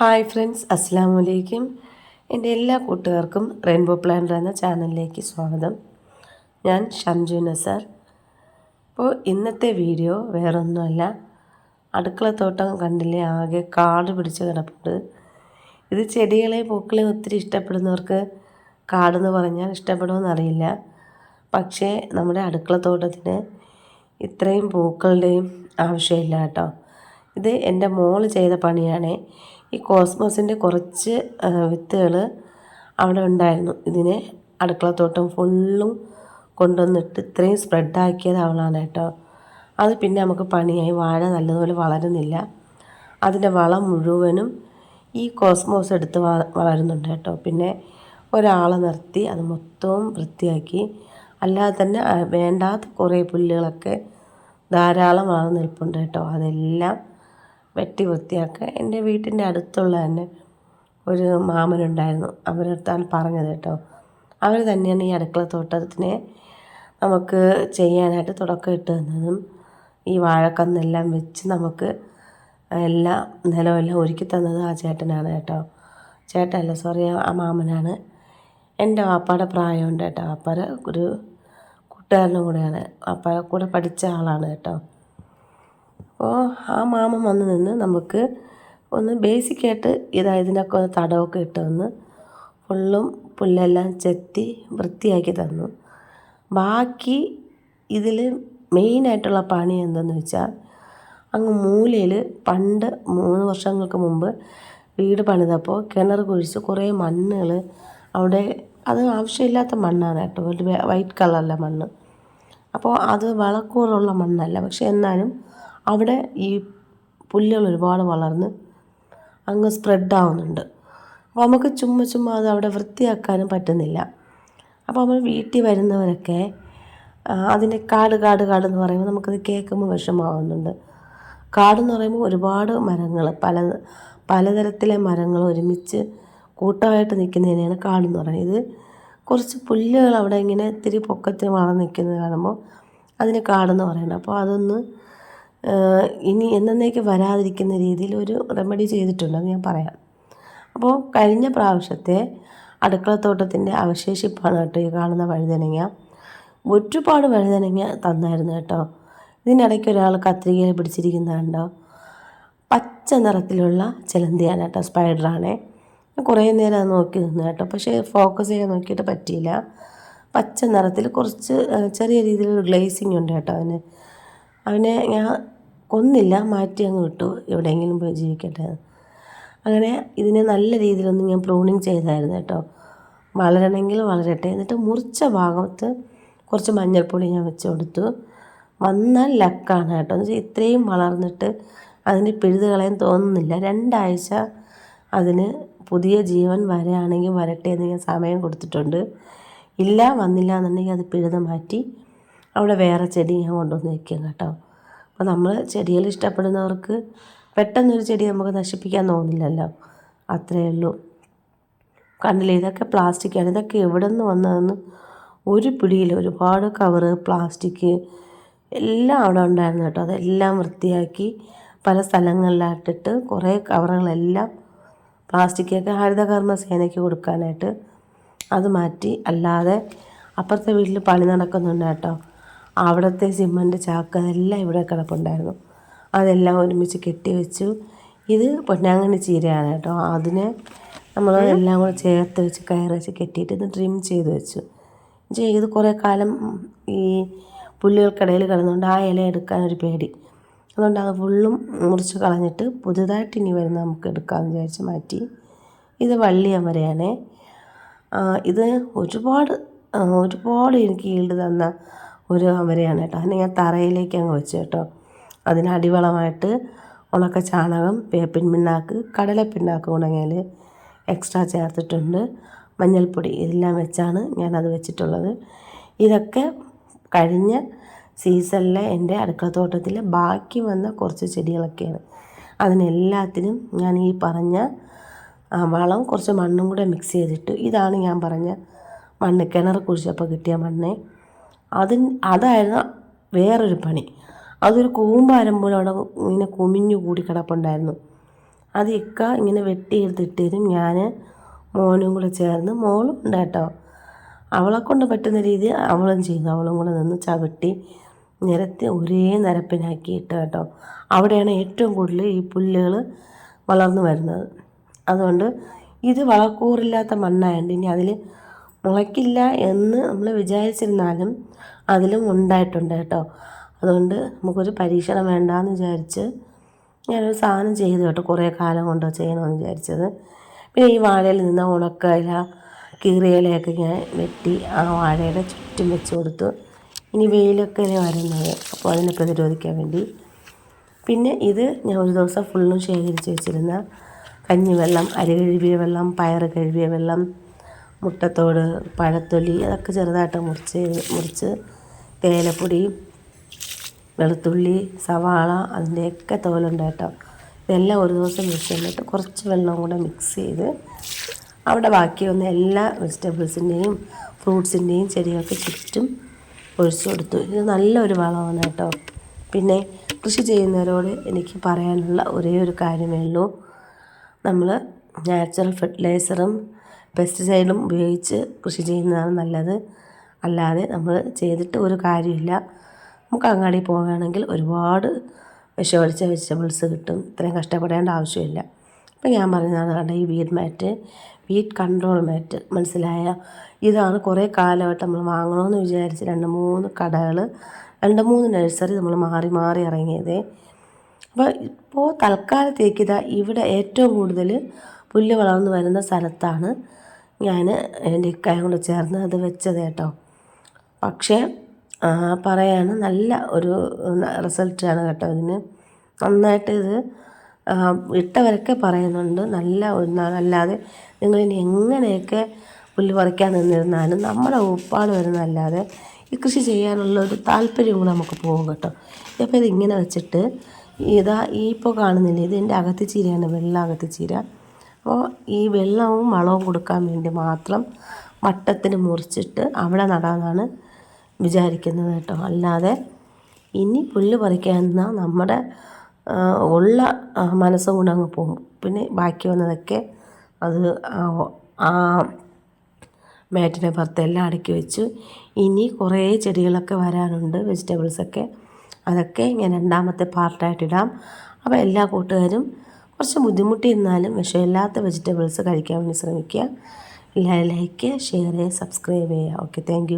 Hi friends അസ്സാം വലൈക്കും എന്റെ എല്ലാ കൂട്ടുകാർക്കും റെയിൻബോ പ്ലാനർ എന്ന ചാനലിലേക്ക് സ്വാഗതം. ഞാൻ ഷംജു നസർ. ഇപ്പോൾ ഇന്നത്തെ വീഡിയോ വേറൊന്നുമല്ല. അടുക്കളത്തോട്ടം കണ്ടില്ലേ ആകെ കാട് പിടിച്ച് കിടപ്പുണ്ട്. ഇത് ചെടികളെ പൂക്കളെ ഒത്തിരി ഇഷ്ടപ്പെടുന്നവർക്ക് കാടെന്ന് പറഞ്ഞാൽ ഇഷ്ടപ്പെടുമെന്നറിയില്ല. പക്ഷേ നമ്മുടെ അടുക്കളത്തോട്ടത്തിന് ഇത്രയും പൂക്കളുടെയും ആവശ്യമില്ല കേട്ടോ. ഇത് എന്റെ മോൾ ചെയ്ത പണിയാണ്. ഈ കോസ്മോസിന്റെ കുറച്ച് വിത്തുകൾ അവിടെ ഉണ്ടായിരുന്നു. ഇതിനെ അടുക്കളത്തോട്ടം ഫുള്ളും കൊണ്ടുവന്നിട്ട് ഇത്രയും സ്പ്രെഡാക്കിയത് അവളാണ് കേട്ടോ. അത് പിന്നെ നമുക്ക് പണിയായി. വാഴ നല്ലതുപോലെ വളരുന്നില്ല. അതിന്റെ വളം മുഴുവനും ഈ കോസ്മോസ് എടുത്ത് വളരുന്നുണ്ട് കേട്ടോ. പിന്നെ ഒരാളെ നിർത്തി അത് മൊത്തവും വൃത്തിയാക്കി. അല്ലാതെ തന്നെ വേണ്ടാത്ത കുറേ പുല്ലുകളൊക്കെ ധാരാളം വളർന്നു നിൽപ്പുണ്ട് കേട്ടോ. അതെല്ലാം വെട്ടി വൃത്തിയാക്കുക എന്റെ വീട്ടിന്റെ അടുത്തുള്ള തന്നെ ഒരു മാമനുണ്ടായിരുന്നു. അവരടുത്താണ് പറഞ്ഞത് കേട്ടോ. അവർ തന്നെയാണ് ഈ അടുക്കള തോട്ടത്തിനെ നമുക്ക് ചെയ്യാനായിട്ട് തുടക്കം ഇട്ട് തന്നതും ഈ വാഴക്കന്നെല്ലാം വെച്ച് നമുക്ക് എല്ലാ നിലമെല്ലാം ഒരുക്കി തന്നത് ആ ചേട്ടനാണ് കേട്ടോ. ചേട്ടനല്ല സോറി ആ മാമനാണ്. എന്റെ വാപ്പയുടെ പ്രായമുണ്ട് കേട്ടോ. വാപ്പാരെ ഒരു കൂട്ടുകാരനും കൂടെയാണ്. വാപ്പാരെ കൂടെ പഠിച്ച ആളാണ് കേട്ടോ. അപ്പോൾ ആ മാമൻ വന്ന് നിന്ന് നമുക്ക് ഒന്ന് ബേസിക്കായിട്ട് ഇതാ ഇതിനൊക്കെ ഒന്ന് തടവൊക്കെ ഇട്ട് തന്ന് ഫുള്ളും പുല്ലെല്ലാം ചെത്തി വൃത്തിയാക്കി തന്നു. ബാക്കി ഇതിൽ മെയിനായിട്ടുള്ള പണി എന്തെന്ന് വെച്ചാൽ അങ്ങ് മൂലയിൽ പണ്ട് മൂന്ന് വർഷങ്ങൾക്ക് മുമ്പ് വീട് പണിതപ്പോൾ കിണർ കുഴിച്ച് കുറേ മണ്ണുകൾ അവിടെ അത് ആവശ്യമില്ലാത്ത മണ്ണാണ് കേട്ടോ. വൈറ്റ് കളറിലെ മണ്ണ്. അപ്പോൾ അത് വളക്കൂറുള്ള മണ്ണല്ല. പക്ഷെ എന്നാലും അവിടെ ഈ പുല്ലുകൾ ഒരുപാട് വളർന്ന് അങ്ങ് സ്പ്രെഡ് ആവുന്നുണ്ട് അപ്പോൾ നമുക്ക് ചുമ്മാ ചുമ്മാ അത് അവിടെ വൃത്തിയാക്കാനും പറ്റുന്നില്ല. അപ്പോൾ നമ്മൾ വീട്ടിൽ വരുന്നവരൊക്കെ അതിന്റെ കാട് കാട് കാട് എന്ന് പറയുമ്പോൾ നമുക്കത് കേൾക്കുമ്പോൾ വിഷമാവുന്നുണ്ട് കാടെന്ന് പറയുമ്പോൾ ഒരുപാട് മരങ്ങൾ പല പലതരത്തിലെ മരങ്ങൾ ഒരുമിച്ച് കൂട്ടമായിട്ട് നിൽക്കുന്നതിനെയാണ് കാടെന്ന് പറയുന്നത്. ഇത് കുറച്ച് പുല്ലുകൾ അവിടെ ഇങ്ങനെ ഇത്തിരി പൊക്കത്തിൽ വളർന്ന് നിൽക്കുന്നത് കാണുമ്പോൾ അതിന് കാടെന്ന് പറയുന്നത് അപ്പോൾ അതൊന്ന് ഇനി എന്നേക്ക് വരാതിരിക്കുന്ന രീതിയിൽ ഒരു റെമഡി ചെയ്തിട്ടുണ്ടെന്ന് ഞാൻ പറയാം. അപ്പോൾ കഴിഞ്ഞ പ്രാവശ്യത്തെ അടുക്കളത്തോട്ടത്തിന്റെ അവശേഷിപ്പാണ് കേട്ടോ ഈ കാണുന്ന വഴുതനങ്ങ. ഒരുപാട് വഴുതനങ്ങ തന്നായിരുന്നു കേട്ടോ. ഇതിനിടയ്ക്ക് ഒരാൾ കത്രികയിൽ പിടിച്ചിരിക്കുന്നുണ്ടോ? പച്ച നിറത്തിലുള്ള ചിലന്തിയാണ് കേട്ടോ സ്പൈഡറാണേ. കുറേ നേരം അത് നോക്കി നിന്നു കേട്ടോ. പക്ഷേ ഫോക്കസ് ചെയ്യാൻ നോക്കിയിട്ട് പറ്റിയില്ല. പച്ച നിറത്തിൽ കുറച്ച് ചെറിയ രീതിയിലൊരു ഗ്ലേസിങ് ഉണ്ട് കേട്ടോ അതിന്. അവനെ ഞാൻ കൊന്നില്ല മാറ്റി അങ്ങ് വിട്ടു. എവിടെയെങ്കിലും പോയി ജീവിക്കട്ടെ. അങ്ങനെ ഇതിനെ നല്ല രീതിയിലൊന്നും ഞാൻ പ്രൂണിങ് ചെയ്തായിരുന്നു കേട്ടോ. വളരണമെങ്കിൽ വളരട്ടെ. എന്നിട്ട് മുറിച്ച ഭാഗത്ത് കുറച്ച് മഞ്ഞൾപ്പൊടി ഞാൻ വെച്ച് കൊടുത്തു. വന്നാൽ ലക്കാണ് കേട്ടോ. എന്ന് വെച്ചാൽ ഇത്രയും വളർന്നിട്ട് അതിന് പിഴുത് തോന്നുന്നില്ല. രണ്ടാഴ്ച അതിന് പുതിയ ജീവൻ വരാണെങ്കിൽ വരട്ടെ എന്ന് ഞാൻ സമയം കൊടുത്തിട്ടുണ്ട്. ഇല്ല വന്നില്ല എന്നുണ്ടെങ്കിൽ അത് പിഴുത മാറ്റി അവിടെ വേറെ ചെടി ഞാൻ കൊണ്ടുവന്ന് വയ്ക്കും കേട്ടോ. അപ്പോൾ നമ്മൾ ചെടികൾ ഇഷ്ടപ്പെടുന്നവർക്ക് പെട്ടെന്നൊരു ചെടി നമുക്ക് നശിപ്പിക്കാൻ തോന്നില്ലല്ലോ. അത്രയേ ഉള്ളൂ. കണ്ടില്ലേ ഇതൊക്കെ പ്ലാസ്റ്റിക്കാണ്. ഇതൊക്കെ എവിടെ നിന്ന് വന്നതെന്ന് ഒരു പിടിയിൽ ഒരുപാട് കവറ് പ്ലാസ്റ്റിക് എല്ലാം അവിടെ ഉണ്ടായിരുന്നു കേട്ടോ. അതെല്ലാം വൃത്തിയാക്കി പല സ്ഥലങ്ങളിലായിട്ടിട്ട് കുറേ കവറുകളെല്ലാം പ്ലാസ്റ്റിക്കൊക്കെ ഹരിതകർമ്മ സേനയ്ക്ക് കൊടുക്കാനായിട്ട് അത് മാറ്റി. അല്ലാതെ അപ്പുറത്തെ വീട്ടിൽ പണി നടക്കുന്നുണ്ട് കേട്ടോ. അവിടുത്തെ സിമ്മന്റ് ചാക്ക് അതെല്ലാം ഇവിടെ കിടപ്പുണ്ടായിരുന്നു. അതെല്ലാം ഒരുമിച്ച് കെട്ടി വെച്ചു. ഇത് പൊന്നാങ്കണ്ണി ചീരയാണ് കേട്ടോ. അതിനെ നമ്മൾ എല്ലാം കൂടെ ചേർത്ത് വെച്ച് കയറി വെച്ച് കെട്ടിയിട്ട് ഇത് ട്രിം ചെയ്ത് വെച്ചു. ചെയ്ത് കുറേ കാലം ഈ പുല്ലുകൾക്കിടയിൽ കിടന്നുകൊണ്ട് ആ ഇല എടുക്കാൻ ഒരു പേടി. അതുകൊണ്ട് അത് ഫുള്ളും മുറിച്ച് കളഞ്ഞിട്ട് പുതുതായിട്ട് ഇനി വരുന്ന നമുക്ക് എടുക്കാമെന്ന് വിചാരിച്ച് മാറ്റി. ഇത് വള്ളിയമരയാണേ ഇത് ഒരുപാട് ഒരുപാട് എനിക്ക് ഈൽഡ് തന്ന ഒരു അമരയാണ് കേട്ടോ. അതിനെ ഞാൻ തറയിലേക്ക് അങ്ങ് വെച്ചു കേട്ടോ. അതിന് അടിവളമായിട്ട് ഉണക്ക ചാണകം വേപ്പിൻ പിണ്ണാക്ക് കടല പിണ്ണാക്ക് ഉണങ്ങിയാൽ എക്സ്ട്രാ ചേർത്തിട്ടുണ്ട്. മഞ്ഞൾപ്പൊടി ഇതെല്ലാം വെച്ചാണ് ഞാനത് വെച്ചിട്ടുള്ളത്. ഇതൊക്കെ കഴിഞ്ഞ സീസണിലെ എന്റെ അടുക്കളത്തോട്ടത്തിൽ ബാക്കി വന്ന കുറച്ച് ചെടികളൊക്കെയാണ്. അതിനെല്ലാത്തിനും ഞാൻ ഈ പറഞ്ഞ വളം കുറച്ച് മണ്ണും കൂടെ മിക്സ് ചെയ്തിട്ട് ഇതാണ് ഞാൻ പറഞ്ഞ മണ്ണ്. കിണർ കുഴിച്ചപ്പോൾ കിട്ടിയ മണ്ണേ. അതിന് അതായിരുന്നു വേറൊരു പണി. അതൊരു കൂമ്പാരം പോലെ അവിടെ ഇങ്ങനെ കുമിഞ്ഞു കൂടി കിടപ്പുണ്ടായിരുന്നു. അത് ഇക്ക ഇങ്ങനെ വെട്ടിയെടുത്തിട്ടേരും ഞാൻ മോനും കൂടെ ചേർന്ന് മോളും ഉണ്ട് കേട്ടോ. അവളെ കൊണ്ട് പറ്റുന്ന രീതി അവളും ചെയ്തു. അവളും കൂടെ നിന്ന് ചവിട്ടി നിരത്തി ഒരേ നിരപ്പിനാക്കിയിട്ട് കേട്ടോ. അവിടെയാണ് ഏറ്റവും കൂടുതൽ ഈ പുല്ലുകൾ വളർന്നു വരുന്നത്. അതുകൊണ്ട് ഇത് വളക്കൂറില്ലാത്ത മണ്ണായതുകൊണ്ട് ഇനി അതിൽ മുളയ്ക്കില്ല എന്ന് നമ്മൾ വിചാരിച്ചിരുന്നാലും അതിലും ഉണ്ടായിട്ടുണ്ട് കേട്ടോ. അതുകൊണ്ട് നമുക്കൊരു പരീക്ഷണം വേണ്ടാന്ന് വിചാരിച്ച് ഞാനൊരു സാധനം ചെയ്തു കേട്ടോ കുറേ കാലം കൊണ്ടോ ചെയ്യണമെന്ന് വിചാരിച്ചത്. പിന്നെ ഈ വാഴയിൽ നിന്ന് ഉണക്കയില കീറിയിലയൊക്കെ ഞാൻ വെട്ടി ആ വാഴയുടെ ചുറ്റും വെച്ച് കൊടുത്തു. ഇനി വെയിലൊക്കെ വരുന്നത് അപ്പോൾ അതിനെ പ്രതിരോധിക്കാൻ വേണ്ടി. പിന്നെ ഇത് ഞാൻ ഒരു ദിവസം ഫുള്ളും ശേഖരിച്ച് വെച്ചിരുന്ന കഞ്ഞിവെള്ളം അരി കഴുകിയ വെള്ളം പയർ കഴുകിയ വെള്ളം മുട്ടത്തോട് പഴത്തൊലി അതൊക്കെ ചെറുതായിട്ട് മുറിച്ച് മുറിച്ച് തേയിലപ്പൊടി വെളുത്തുള്ളി സവാള അതിന്റെയൊക്കെ തോലുണ്ട് കേട്ടോ. ഇതെല്ലാം ഒരു ദിവസം മിക്സ് ചെയ്തിട്ട് കുറച്ച് വെള്ളം കൂടെ മിക്സ് ചെയ്ത് അവിടെ ബാക്കി വന്ന എല്ലാ വെജിറ്റബിൾസിന്റെയും ഫ്രൂട്ട്സിന്റെയും ചെടികൾക്ക് ചുറ്റും ഒഴിച്ചു കൊടുത്തു. ഇത് നല്ലൊരു വളമാണ് കേട്ടോ. പിന്നെ കൃഷി ചെയ്യുന്നവരോട് എനിക്ക് പറയാനുള്ള ഒരേ ഒരു കാര്യമേ ഉള്ളൂ. നമ്മൾ നാച്ചുറൽ ഫെർട്ടിലൈസറും പെസ്റ്റിസൈഡും ഉപയോഗിച്ച് കൃഷി ചെയ്യുന്നതാണ് നല്ലത്. അല്ലാതെ നമ്മൾ ചെയ്തിട്ട് ഒരു കാര്യമില്ല. നമുക്ക് അങ്ങാടി പോവുകയാണെങ്കിൽ ഒരുപാട് വിഷമടിച്ച വെജിറ്റബിൾസ് കിട്ടും. ഇത്രയും കഷ്ടപ്പെടേണ്ട ആവശ്യമില്ല. അപ്പം ഞാൻ പറയുന്നതാണ് കണ്ട ഈ weed mat weed control mat മനസ്സിലായ? ഇതാണ് കുറേ കാലമായിട്ട് നമ്മൾ വാങ്ങണമെന്ന് വിചാരിച്ച് രണ്ട് മൂന്ന് കടകൾ രണ്ട് മൂന്ന് നഴ്സറി നമ്മൾ മാറി മാറി ഇറങ്ങിയത്. അപ്പോൾ ഇപ്പോൾ തൽക്കാലത്തേക്ക് ഇതാ ഇവിടെ ഏറ്റവും കൂടുതൽ പുല്ല് വളർന്നു വരുന്ന സ്ഥലത്താണ് ഞാൻ എന്റെ ഇക്കായം കൂടെ ചേർന്ന് അത് വെച്ചത് കേട്ടോ. പക്ഷേ പറയാണ് നല്ല ഒരു റിസൾട്ടാണ് കേട്ടോ ഇതിന്. നന്നായിട്ട് ഇത് ഇട്ടവരൊക്കെ പറയുന്നുണ്ട് നല്ല അല്ലാതെ നിങ്ങളിനി എങ്ങനെയൊക്കെ പുല്ല് പറിക്കാൻ നിന്നിരുന്നാലും നമ്മുടെ ഉപ്പാട് വരുന്നതല്ലാതെ ഈ കൃഷി ചെയ്യാനുള്ള ഒരു താല്പര്യം കൂടെ നമുക്ക് പോകും കേട്ടോ. അപ്പോൾ ഇതിങ്ങനെ വെച്ചിട്ട് ഇതാ ഈ ഇപ്പോൾ കാണുന്നില്ല ഇത് എന്റെ അകത്തിച്ചീരയാണ് വെള്ള അകത്തിച്ചീര അപ്പോൾ ഈ വെള്ളവും വളവും കൊടുക്കാൻ വേണ്ടി മാത്രം വട്ടത്തിന് മുറിച്ചിട്ട് അവിടെ നടാനാണ് വിചാരിക്കുന്നത് കേട്ടോ. അല്ലാതെ ഇനി പുല്ല് പറിക്കാൻ നമ്മുടെ ഉള്ള മനസ്സും കൊണ്ട് അങ്ങ് പോകും. പിന്നെ ബാക്കി വന്നതൊക്കെ അത് ആ മാറ്റിന്റെ പുറത്തെല്ലാം അടുക്കി വെച്ചു. ഇനി കുറേ ചെടികളൊക്കെ വരാനുണ്ട് വെജിറ്റബിൾസൊക്കെ അതൊക്കെ ഞാൻ രണ്ടാമത്തെ പാർട്ടായിട്ടിടാം അപ്പോൾ എല്ലാ കൂട്ടുകാരും കുറച്ച് ബുദ്ധിമുട്ടിയിരുന്നാലും വിഷമില്ലാത്ത വെജിറ്റബിൾസ് കഴിക്കാൻ വേണ്ടി ശ്രമിക്കുക. ലൈക്ക് ഷെയർ ചെയ്യുക സബ്സ്ക്രൈബ് ചെയ്യുക. Okay thank